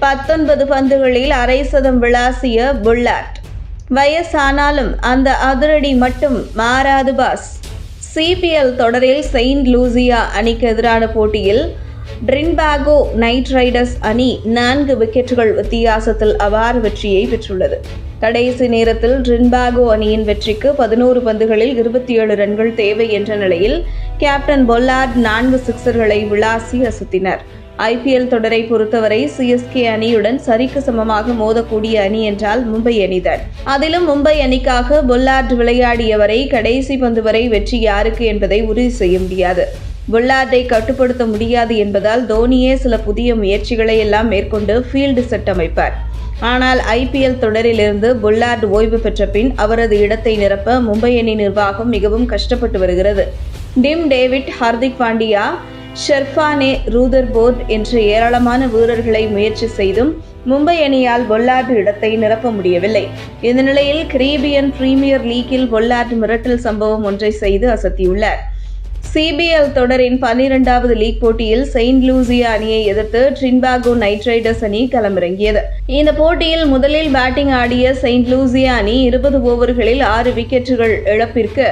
பத்தொன்பது பந்துகளில் அரை சதம் விளாசிய புல்லாட். வயசானாலும் அந்த அதிரடி மட்டும் மாறாது பாஸ். சிபிஎல் தொடரில் செயின்ட் லூசியா அணிக்கு எதிரான போட்டியில் ட்ரின்பாகோ நைட் ரைடர்ஸ் அணி நான்கு விக்கெட்டுகள் வித்தியாசத்தில் அபார வெற்றியை பெற்றுள்ளது. கடைசி நேரத்தில் ட்ரின்பாகோ அணியின் வெற்றிக்கு பதினோரு பந்துகளில் இருபத்தி ஏழு ரன்கள் தேவை என்ற நிலையில் கேப்டன் பொல்லார்ட் நான்கு சிக்சர்களை விளாசி அசத்தினர் ஐபிஎல் தொடரை பொறுத்தவரை சிஎஸ்கே அணியுடன் சரிக்கு சமமாக மோதக்கூடிய அணி என்றால் மும்பை அணிதான். அதிலும் மும்பை அணிக்காக பொல்லார்ட் விளையாடியவரை கடைசி பந்து வரை வெற்றி யாருக்கு என்பதை உறுதி செய்ய முடியாது. பொல்லார்டை கட்டுப்படுத்த முடியாது என்பதால் தோனியே சில புதிய முயற்சிகளை எல்லாம் மேற்கொண்டு ஃபீல்டு செட் அமைப்பார். ஆனால் ஐபிஎல் தொடரிலிருந்து பொல்லார்டு ஓய்வு பெற்ற பின் அவரது இடத்தை நிரப்ப மும்பை அணி நிர்வாகம் மிகவும் கஷ்டப்பட்டு வருகிறது. Tim David Hardik Pandya Sherfane Rutherford என்ற ஏராளமான வீரர்களை முயற்சி செய்தும் மும்பை அணியால் பொல்லார்டு இடத்தை நிரப்ப முடியவில்லை. இந்த நிலையில் கரீபியன் பிரீமியர் லீக்கில் பொல்லார்ட் மிரட்டல் சம்பவம் ஒன்றை செய்து அசத்தியுள்ளார். சிபிஎல் தொடரின் பன்னிரெண்டாவது லீக் போட்டியில் செயின்ட் லூசியா அணியை எதிர்த்து ட்ரின்பாகோ நைட் ரைடர்ஸ் அணி களமிறங்கியது. இந்த போட்டியில் முதலில் பேட்டிங் ஆடிய செயின்ட் லூசியா அணி இருபது ஓவர்களில் ஆறு விக்கெட்டுகள் இழப்பிற்கு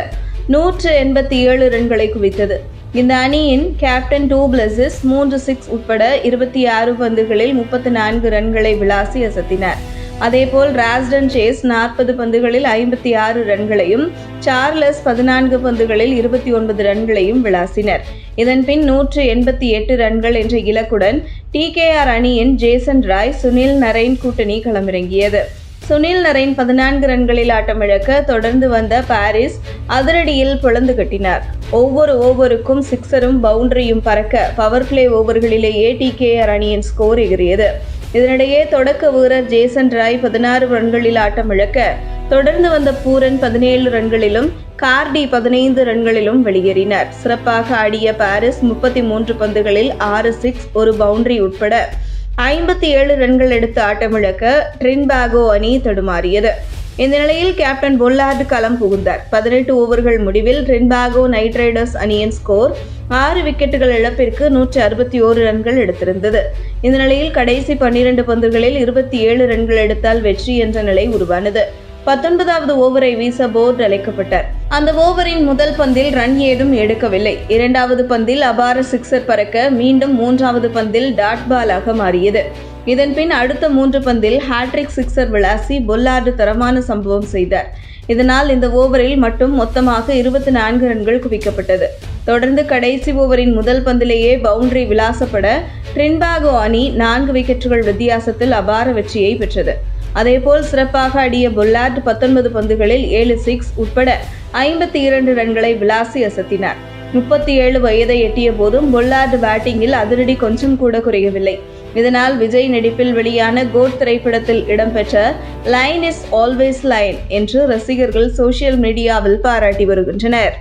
நூற்று எண்பத்தி ஏழு ரன்களை குவித்தது. இந்த அணியின் கேப்டன் டூ பிளஸஸ் மூன்று சிக்ஸ் உட்பட இருபத்தி ஆறு பந்துகளில் முப்பத்தி நான்கு ரன்களை விளாசி அசத்தினார். அதேபோல் ராஸ்டன் சேஸ் நாற்பது பந்துகளில் ஐம்பத்தி ஆறு ரன்களையும் சார்லஸ் பதினான்கு பந்துகளில் இருபத்தி ஒன்பது ரன்களையும் விளாசினர். இதன்பின் நூற்று எண்பத்தி எட்டு ரன்கள் என்ற இலக்குடன் டிகேஆர் அணியின் ஜேசன் ராய் சுனில் நரைன் கூட்டணி களமிறங்கியது. சுனில் நரேன் பதினான்கு ரன்களில் ஆட்டமிழக்க தொடர்ந்து வந்த பாரிஸ் அதிரடியில் பிளந்து கட்டினார். ஒவ்வொரு ஓவருக்கும் சிக்ஸரும் பவுண்டரியும் பறக்க பவர் பிளே ஓவர்களிலேயே ஆர் அணியின் ஸ்கோர் எகிரியது இதனிடையே தொடக்க வீரர் ஜேசன் ராய் பதினாறு ரன்களில் ஆட்டமிழக்க தொடர்ந்து வந்த பூரன் பதினேழு ரன்களிலும் கார்டி பதினைந்து ரன்களிலும் வெளியேறினார். சிறப்பாக ஆடிய பாரிஸ் முப்பத்தி மூன்று பந்துகளில் ஆறு சிக்ஸ் ஒரு பவுண்டரி உட்பட ஐம்பத்தி ஏழு ரன்கள் எடுத்து ஆட்டமிழக்க ட்ரின்பாகோ அணி தடுமாறியது. இந்த நிலையில் கேப்டன் பொல்லார்டு களம் புகுந்தார். பதினெட்டு ஓவர்கள் முடிவில் ட்ரின்பாகோ நைட் ரைடர்ஸ் அணியின் ஸ்கோர் ஆறு விக்கெட்டுகள் இழப்பிற்கு நூற்றி அறுபத்தி ஓரு ரன்கள் எடுத்திருந்தது. இந்த நிலையில் கடைசி பன்னிரண்டு பந்துகளில் இருபத்தி ஏழு ரன்கள் எடுத்தால் வெற்றி என்ற நிலை உருவானது. பத்தொன்பதாவது ஓவரை வீச போர்டு அழைக்கப்பட்டார் அந்த ஓவரின் முதல் பந்தில் ரன் ஏதும் எடுக்கவில்லை. இரண்டாவது பந்தில் அபார சிக்ஸர் பறக்க மீண்டும் மூன்றாவது பந்தில் டாட் பாலாக மாறியது. இதன்பின் அடுத்த மூன்று பந்தில் ஹாட்ரிக் சிக்ஸர் விளாசி பொல்லார்டு தரமான சம்பவம் செய்தார். இதனால் இந்த ஓவரில் மட்டும் மொத்தமாக இருபத்தி நான்கு ரன்கள் குவிக்கப்பட்டது. தொடர்ந்து கடைசி ஓவரின் முதல் பந்திலேயே பவுண்டரி விளாசப்பட ட்ரின்பாகோ அணி நான்கு விக்கெட்டுகள் வித்தியாசத்தில் அபார வெற்றியை பெற்றது. அதேபோல் சிறப்பாக அடிய பொல்லார்ட் பத்தொன்பது பந்துகளில் ஏழு சிக்ஸ் உட்பட ஐம்பத்தி இரண்டு ரன்களை விளாசி அசத்தினார். முப்பத்தி ஏழு வயதை எட்டிய போதும் பொல்லார்டு பேட்டிங்கில் அதிரடி கொஞ்சம் கூட குறையவில்லை. இதனால் விஜய் நடிப்பில் வெளியான கோட் திரைப்படத்தில் இடம்பெற்ற லைன் இஸ் ஆல்வேஸ் லைன் என்று ரசிகர்கள் சோசியல் மீடியாவில் பாராட்டி வருகின்றனர்.